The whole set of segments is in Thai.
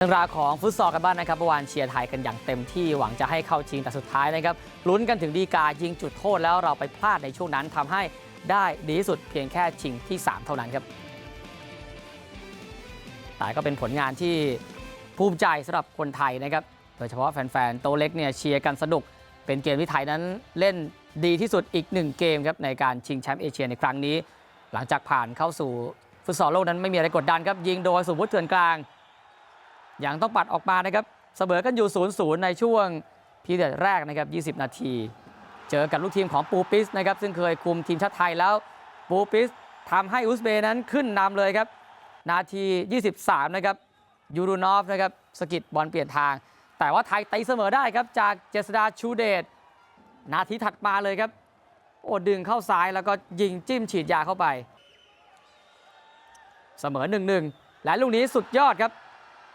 เรื่องราวของฟุตซอลกันบ้างนะครับเมื่อวานเชียร์ไทยกันอย่างเต็มที่หวังจะให้เข้าชิงแต่สุดท้ายนะครับลุ้นกันถึงดีกายิงจุดโทษแล้วเราไปพลาดในช่วงนั้นทำให้ได้ดีที่สุดเพียงแค่ชิงที่ 3 เท่านั้นครับแต่ก็เป็นผลงานที่ภูมิใจสำหรับคนไทยนะครับโดยเฉพาะแฟนๆโตเล็กเนี่ยเชียร์กันสนุก เป็นเกมที่ไทยนั้นเล่นดีที่สุดอีกหนึ่งเกมครับในการชิงแชมป์เอเชียในครั้งนี้ หลังจากผ่านเข้าสู่ฟุตซอลโลกนั้นไม่มีอะไรกดดันครับยิงโดยสุพุทธเถื่อนกลาง ยังต้องปัดออกมานะครับเสมอกันอยู่0-0 ในช่วงพีเรียดแรกนะครับ 20 นาที เจอกับลูกทีมของปูปิสนะครับซึ่งเคยคุมทีมชาติไทยแล้วปูปิสทำให้อุซเบย์นั้นขึ้นนำเลยครับ นาที 23 นะครับยูรูนอฟนะครับสกิดบอลเปลี่ยนทาง แต่ว่าไทยตีเสมอได้ครับจากเจษดาชูเดชนาทีถัดมาเลยครับโอ้ดึงเข้าซ้ายแล้วก็ยิงจิ้มฉีดยาเข้าไป เสมอ 1-1 และลูกนี้สุดยอดครับ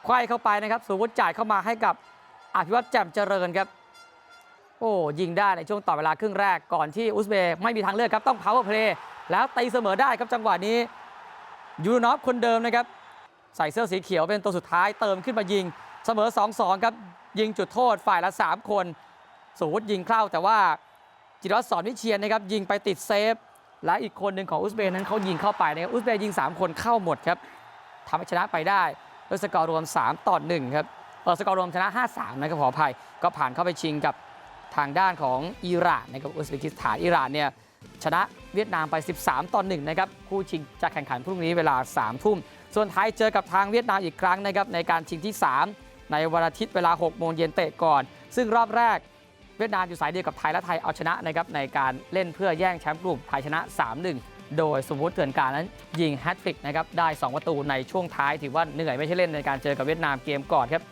ควายเข้าไปนะครับสุวุฒิจ่ายเข้ามาให้กับอภิวัตรแจ่มเจริญครับ โอ้ยิงได้ในช่วงต่อเวลาครึ่งแรกก่อนที่อุซเบย์ไม่มีทางเลือกครับต้อง power play แล้วตีเสมอได้ครับจังหวะนี้ยูรนอฟคนเดิมนะครับ ใส่เสื้อสีเขียวเป็นตัวสุดท้ายเติมขึ้นมายิงเสมอ 2-2 ครับ ยิงจุดโทษฝ่ายละ 3 คนสุวุฒิยิงเข้าแต่ว่าจิรวัตรสอนวิเชียนนะครับยิงไปติดเซฟ และอีกคนหนึ่งของอุซเบย์นั้นเขายิงเข้าไปนะครับอุซเบย์ยิง 3 คนเข้าหมดครับทำให้ชนะไปได้ ด้วยสกอร์รวม 3 ต่อ 1 ครับเออสกอร์รวมชนะ 5-3 นะครับขออภัย ก็ผ่านเข้าไปชิงกับทางด้านของอิหร่านนะครับอุซเบกิสถานอิหร่านเนี่ยชนะเวียดนามไป 13 ต่อ 1 นะครับ คู่ชิงจะแข่งขันพรุ่งนี้เวลา 3 ทุ่ม ส่วนไทยเจอกับทางเวียดนามอีกครั้งนะครับในการชิงที่ 3 ในวันอาทิตย์เวลา 6 โมงเย็นเตะก่อน ซึ่งรอบแรกเวียดนามอยู่สายเดียวกับไทยและไทยเอาชนะนะครับในการเล่นเพื่อแย่งแชมป์กลุ่มไทยชนะ 3-1 โดยสมมุติเถื่อนการนั้นยิงแฮตทริกนะครับได้ 2 ประตูในช่วงท้ายถือว่าเหนื่อยไม่ใช่เล่นในการเจอกับเวียดนามเกมก่อนครับ